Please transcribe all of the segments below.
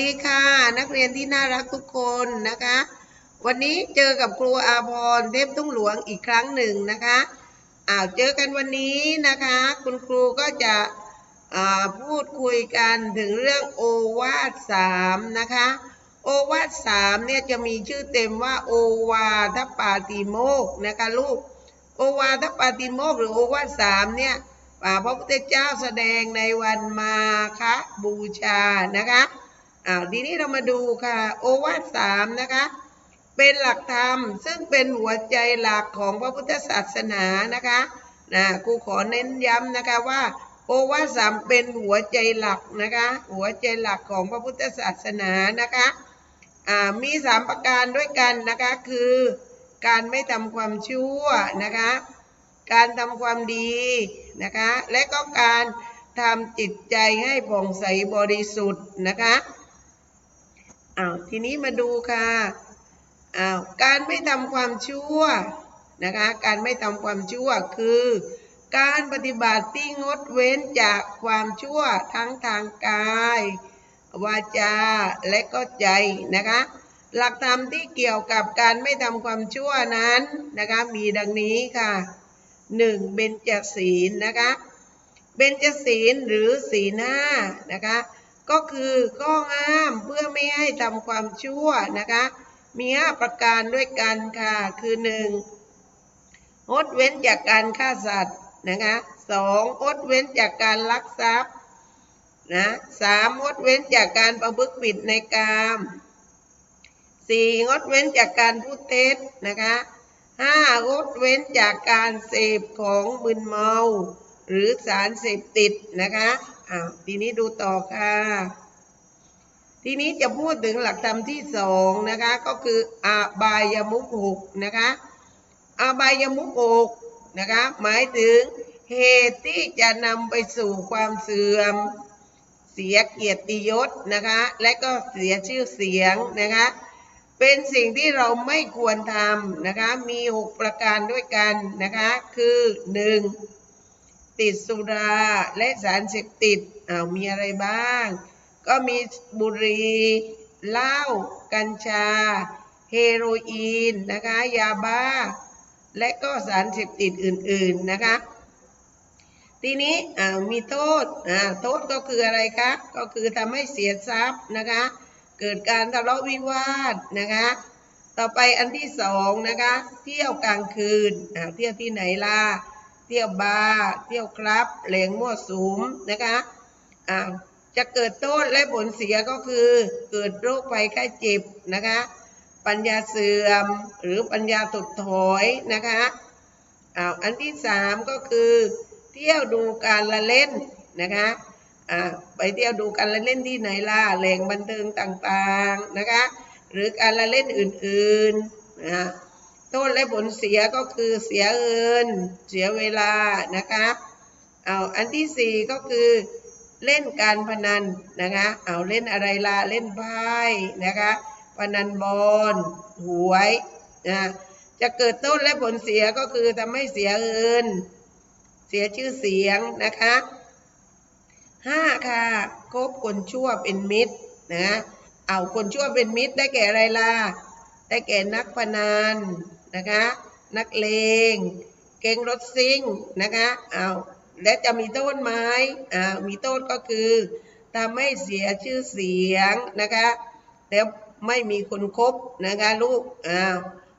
ดีค่ะ นักเรียนที่น่ารักทุกคนนะคะ วันนี้เจอกับครูอาพรเทพทุ่งหลวงอีกครั้งหนึ่งนะคะอ้าวเจอกันวันนี้นะคะ คุณครูก็จะพูดคุยกันถึงเรื่องโอวาทสามนะคะ โอวาทสามเนี่ยจะมีชื่อเต็มว่าโอวาทปาติโมกนะคะลูก โอวาทปาติโมกหรือโอวาทสามเนี่ยอ่าพระพุทธเจ้าแสดงในวันมาคบูชานะคะ อ้าวทีนี้เรามาดูค่ะ โอวาทสามนะคะ เป็นหลักธรรมซึ่งเป็นหัวใจหลักของพระพุทธศาสนานะคะนะครูขอเน้นย้ำนะคะว่า โอวาทสามเป็นหัวใจหลักนะคะ หัวใจหลักของพระพุทธศาสนานะคะอ่ามีสามประการด้วยกันนะคะคือการไม่ทำความชั่วนะคะ การทำความดีนะคะ และก็การทำจิตใจให้ผ่องใสบริสุทธิ์นะคะ ทีนี้มาดูค่ะอ้าวการไม่ทำความชั่วนะคะการไม่ทำความชั่วคือ การปฏิบัติที่งดเว้นจากความชั่วทั้งทางกาย วาจาและก็ใจนะคะหลักธรรมที่เกี่ยวกับการไม่ทำความชั่วนั้นนะคะมีดังนี้ค่ะหนึ่งเบญจศีลนะคะเบญจศีลหรือศีลห้านะคะ ก็คือข้อห้ามเพื่อไม่ให้ทำความชั่วนะคะ มีห้าประการด้วยกันค่ะคือหนึ่งงดเว้นจากการฆ่าสัตว์นะคะสองงดเว้นจากการลักทรัพย์นะสามงดเว้นจากการประพฤติผิดในกามสี่งดเว้นจากการพูดเท็จนะคะห้างดเว้นจากการเสพของมึนเมา หรือสารเสพติดนะคะ อ้าวทีนี้ดูต่อค่ะ ทีนี้จะพูดถึงหลักธรรมที่สองนะคะ ก็คืออาบายมุขหกนะคะอาบายมุขหกนะคะ หมายถึงเหตุที่จะนำไปสู่ความเสื่อม เสียเกียรติยศนะคะ และก็เสียชื่อเสียงนะคะ เป็นสิ่งที่เราไม่ควรทำนะคะ มีหกประการด้วยกันนะคะ คือหนึ่ง ติดสุราและสารเสพติดอ้าวมีอะไรบ้าง ก็มีบุหรี่เหล้ากัญชา เฮโรอีนนะคะยาบ้า และก็สารเสพติดอื่นๆนะคะทีนี้อ่ามีโทษอ่าโทษก็คืออะไรคะก็คือทำให้เสียทรัพย์นะคะเกิดการทะเลาะวิวาทนะคะต่อไปอันที่สองนะคะเที่ยวกลางคืนอ่าเที่ยวที่ไหนล่ะ เที่ยวบาร์เที่ยวคลับเหลงมั่วสุมนะคะอ่าจะเกิดโทษและผลเสียก็คือ เกิดโรคภัยไข้เจ็บนะคะ ปัญญาเสื่อมหรือปัญญาถดถอยนะคะอ้าวอันที่สามก็คือ เที่ยวดูการละเล่นนะคะอ่าไปเที่ยวดูการละเล่นที่ไหนล่ะแหล่งบันเทิงต่างๆนะคะ หรือการละเล่นอื่นๆนะ โทษและผลเสียก็คือเสียเงินเสียเวลานะคะเอาอันที่สี่ก็คือเล่นการพนันนะคะเอาเล่นอะไรล่ะเล่นไพ่นะคะพนันบอลหวยนะจะเกิดโทษและผลเสียก็คือทำให้เสียเงินเสียชื่อเสียงนะคะห้าค่ะคบคนชั่วเป็นมิตรนะเอาคนชั่วเป็นมิตรได้แก่อะไรล่ะได้แก่นักพนัน นะคะ นักเลง เก่งรถซิ่งนะคะเอาและจะมีโทษไหมอ่ามีโทษก็คือทำให้เสียชื่อเสียงนะคะแล้วไม่มีคนคบนะคะลูกอ้าว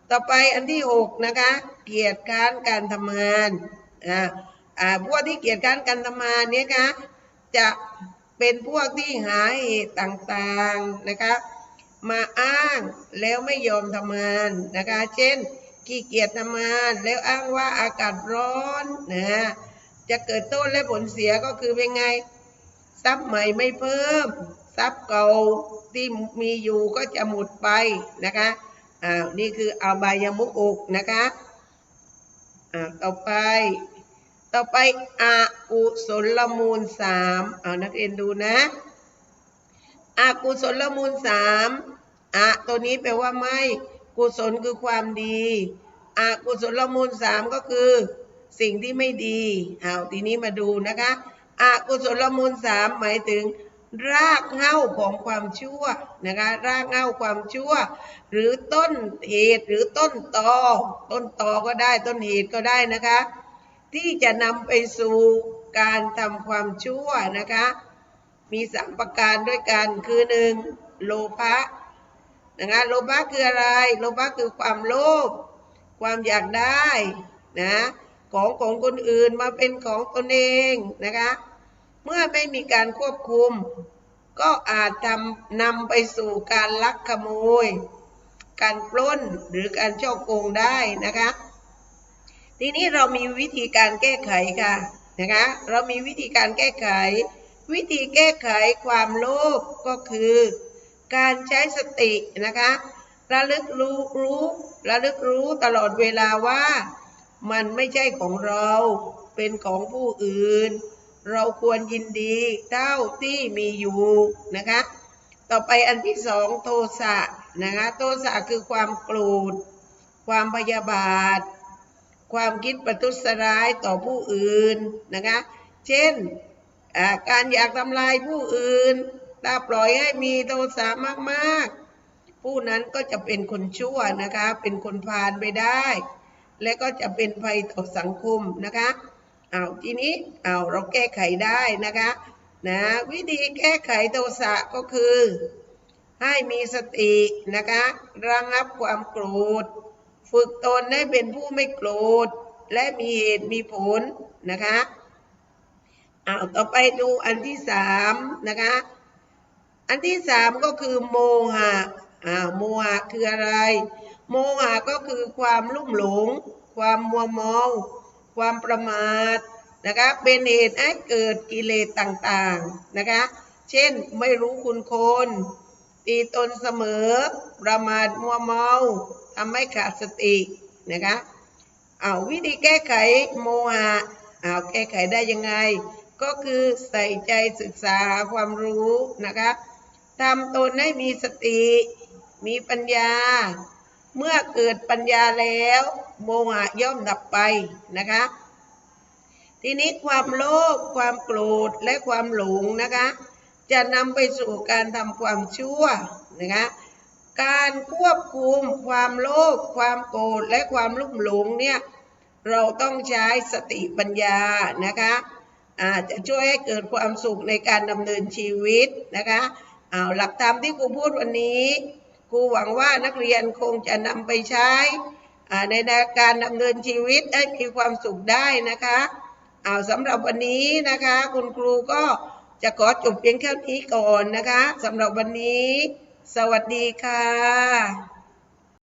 ต่อไปอันที่หกนะคะ เกียรติค้านการทำงานอ่าอ่าพวกที่เกียรติการการทำงานเนี่ยคะจะเป็นพวกที่หาเหตุต่างๆนะคะ มาอ้างแล้วไม่ยอมทำงานนะคะ เช่น ขี้เกียจทำงานแล้วอ้างว่าอากาศร้อนนะจะเกิดโทษและผลเสียก็คือเป็นไงทรัพย์ใหม่ไม่เพิ่ม ทรัพย์เก่าที่มีอยู่ก็จะหมดไปนะคะอ่านี่คืออาบายมุกอกนะคะอ่าต่อไป ต่อไปอากุศลมูลสามเอานักเรียนดูนะอากุศลมูลสามอะตัวนี้แปลว่าไม่ กุศลคือความดีอากุศลมูลสามก็คือ สิ่งที่ไม่ดีเอาทีนี้มาดูนะคะอากุศลมูลสามหมายถึง รากเหง้าของความชั่วนะคะรากเหง้าความชั่ว หรือต้นเหตุหรือต้นตอต้นตอก็ได้ต้นเหตุก็ได้นะคะ ที่จะนำไปสู่การทำความชั่วนะคะ มีสามประการด้วยกันคือหนึ่งโลภะ นะคะโลภะคืออะไรโลภะคือความโลภความอยากได้นะของของคนอื่นมาเป็นของตนเองนะคะเมื่อไม่มีการควบคุม ก็อาจทำนำไปสู่การลักขโมย การปล้นหรือการช่อโกงได้นะคะทีนี้เรามีวิธีการแก้ไขค่ะนะคะเรามีวิธีการแก้ไข วิธีแก้ไขความโลภก็คือ การใช้สตินะคะระลึกรู้รู้ระลึกรู้ตลอดเวลาว่ามันไม่ใช่ของเราเป็นของผู้อื่น เราควรยินดีเท่าที่มีอยู่นะคะ ต่อไปอันที่สองโทสะนะคะโทสะคือความโกรธความพยาบาท ความคิดประทุษร้ายต่อผู้อื่นนะคะ เช่นการอยากทำลายผู้อื่น ถ้าปล่อยให้มีโทสะมากๆ ผู้นั้นก็จะเป็นคนชั่วนะคะ เป็นคนพาลไปได้ และก็จะเป็นภัยต่อสังคมนะคะเอาทีนี้เอาเราแก้ไขได้นะคะนะวิธีแก้ไขโทสะก็คือ ให้มีสตินะคะระงับความโกรธ ฝึกตนให้เป็นผู้ไม่โกรธ และมีเหตุมีผลนะคะเอาต่อไปดูอันที่สามนะคะ อันที่สามก็คือโมหะอ่าโมหะคืออะไร โมหะก็คือความลุ่มหลง ความมัวเมาความประมาทนะคะเป็นเหตุให้เกิดกิเลสต่างๆนะคะ เช่นไม่รู้คุณคนตีตนเสมอ ประมาทมัวเมาทำให้ขาดสตินะคะเอาวิธีแก้ไขโมหะเอาแก้ไขได้ยังไง ก็คือใส่ใจศึกษาความรู้นะคะ ทำตนให้มีสติ มีปัญญา เมื่อเกิดปัญญาแล้ว โมหะย่อมดับไปนะคะ ทีนี้ความโลภความโกรธและความหลงนะคะ จะนำไปสู่การทำความชั่วนะคะ การควบคุมความโลภความโกรธและความลุ่มหลงเนี่ยเราต้องใช้สติปัญญานะคะอาจจะช่วยให้เกิดความสุขในการดำเนินชีวิตนะคะ เอาหลักธรรมที่ครูพูดวันนี้ครูหวังว่านักเรียนคงจะนำไปใช้ในในการดำเนินชีวิตให้มีความสุขได้นะคะเอาสำหรับวันนี้นะคะ คุณครูก็จะขอจบเพียงแค่นี้ก่อนนะคะสำหรับวันนี้ สวัสดีค่ะ